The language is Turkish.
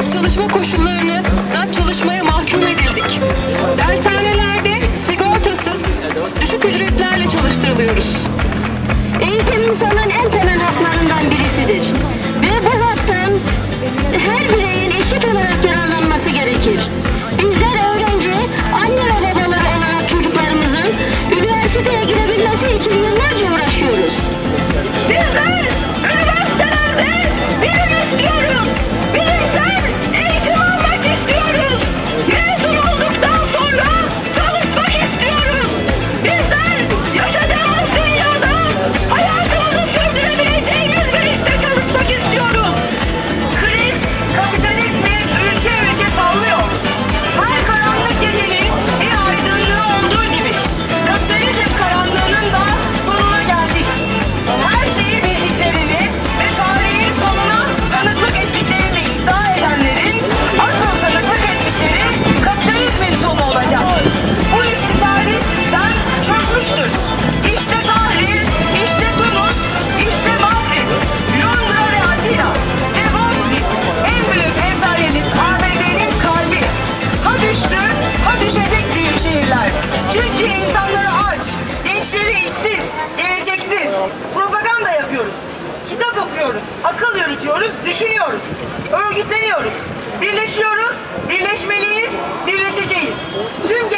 Biz çalışma koşullarını çalışmaya mahkum edildik. Dershanelerde sigortasız, düşük ücretlerle çalıştırılıyoruz. Eğitim insanın en temel haklarından birisidir. geleceksiz. Propaganda yapıyoruz. Kitap okuyoruz, akıl yürütüyoruz, düşünüyoruz. Örgütleniyoruz. Birleşiyoruz, birleşmeliyiz, birleşeceğiz. Tüm